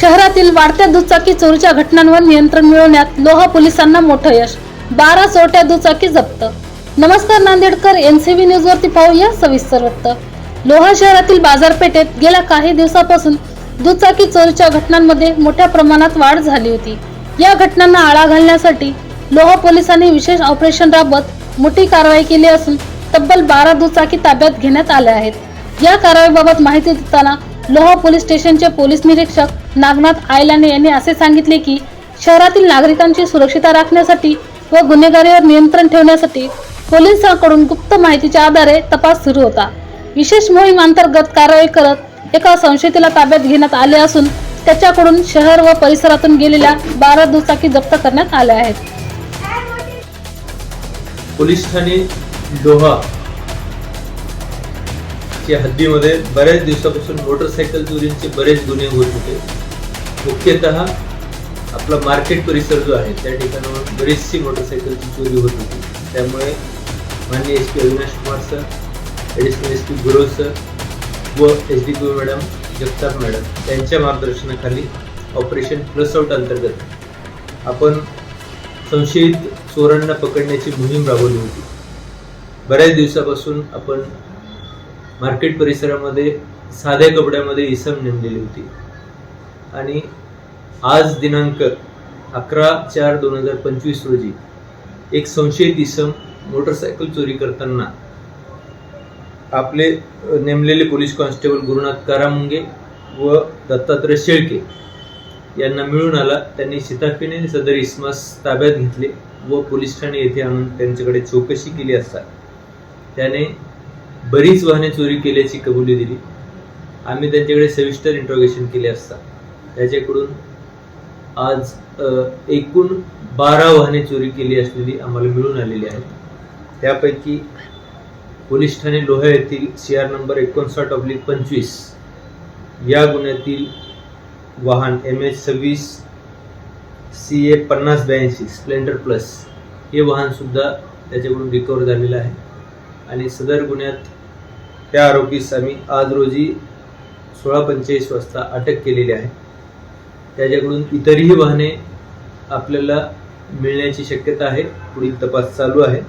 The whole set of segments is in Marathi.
शहरातील वाढत्या दुचाकी चोरीच्या घटनांवर नियंत्रण मिळवण्यात लोहा पोलिसांना मोठं यश. बारा चोरट्या दुचाकी जप्त. नमस्कार नांदेडकर एनसीबी न्यूज वरती पाहूया सविस्तर वृत्त. लोहा शहरातील बाजारपेठेत गेल्या काही दिवसापासून दुचाकी चोरीच्या घटनांमध्ये मोठ्या प्रमाणात वाढ झाली होती. या घटनांना आळा घालण्यासाठी लोहा पोलिसांनी विशेष ऑपरेशन राबत मोठी कारवाई केली असून तब्बल बारा दुचाकी ताब्यात घेण्यात आल्या आहेत. या कारवाईबाबत माहिती देताना लोहा पोलीस स्टेशनचे पोलीस निरीक्षक नागनाथ आयलाने यांनी असे सांगितले की शहरातील नागरिकांची सुरक्षितता राखण्यासाठी व गुन्हेगारीवर नियंत्रण ठेवण्यासाठी पोलिसांकडून गुप्त माहितीच्या आधारे तपास सुरू होता. विशेष मोहीम अंतर्गत कारवाई करत एका संशयिताला ताब्यात घेण्यात आले असून त्याच्याकडून शहर व परिसरातून गेलेल्या बारा दुचाकी जप्त करण्यात आल्या आहेत. पोलीस ठाणे डोहा हद्दीमध्ये बऱ्याच दिवसापासून मोटरसायकल चोरींचे बरेच गुन्हे होत होते. मुख्यतः आपला मार्केट परिसर जो आहे त्या ठिकाणावर बरीचशी मोटरसायकलची चोरी होत होती. त्यामुळे माननीय S P Avinash Kumar sir additional S P Gurav sir व S D P madam Jagtap madam यांच्या मार्गदर्शनाखाली ऑपरेशन प्लस आउट अंतर्गत आपण संशयित चोरांना पकडण्याची मोहीम राबवली होती. बऱ्याच दिवसापासून आपण मार्केट परिसरामध्ये साध्या कपड्यामध्ये इसम नेमलेली होती. आणि आज दिनांक अकरा चार दोन हजार पंचवीस रोजी एक संशयित इसम मोटरसायकल चोरी करताना आपले नेमलेले पोलीस कॉन्स्टेबल गुरुनाथ कारामुंगे व दत्तात्रय शेळके यांना मिळून आला. त्यांनी शिताफीने सदर इस्मास ताब्यात घेतले व पोलीस ठाणे येथे आणून त्यांच्याकडे चौकशी केली असता त्याने बरीच वाहने चोरी केल्याची कबुली दिली. आम्ही त्यांच्याकडे सविस्तर इंट्रोगेशन केले असता. त्याच्याकडून आज एकूण बारा वाहने चोरी केली असलेली आम्हाला मिळून आलेली आहेत. त्यापैकी पोलीस ठाणे लोहा येथील सी आर नंबर एकोणसाठ ऑब्लिक पंचवीस या गुन्ह्यातील वाहन एम एच सव्वीस सी ए पन्नास ब्याऐंशी स्प्लेंडर प्लस हे वाहनसुद्धा त्याच्याकडून रिकवर झालेलं आहे. आणि सदर गुन्ह्यात त्या आरोपीस आम्ही आज रोजी सोळा पंचेचाळीस वाजता अटक केलेली आहे. त्याच्याकडून इतरही वाहने आपल्याला मिळण्याची शक्यता आहे. पुढील तपास चालू आहे.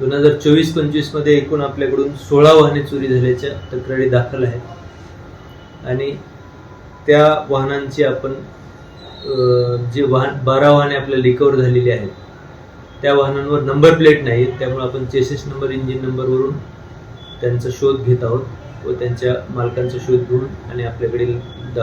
दोन हजार चोवीस पंचवीसमध्ये एकूण आपल्याकडून सोळा वाहने चोरी झाल्याच्या तक्रारी दाखल आहेत. आणि त्या वाहनांची आपण जे वाहन बारा वाहने आपल्याला रिकवर झालेली आहेत त्या वाहनांवर नंबर प्लेट नाहीत. त्यामुळे आपण चेसेस नंबर इंजिन नंबरवरून त्यांचा शोध घेत आहोत व त्यांच्या मालकांचा शोध घेऊन आणि आपल्याकडील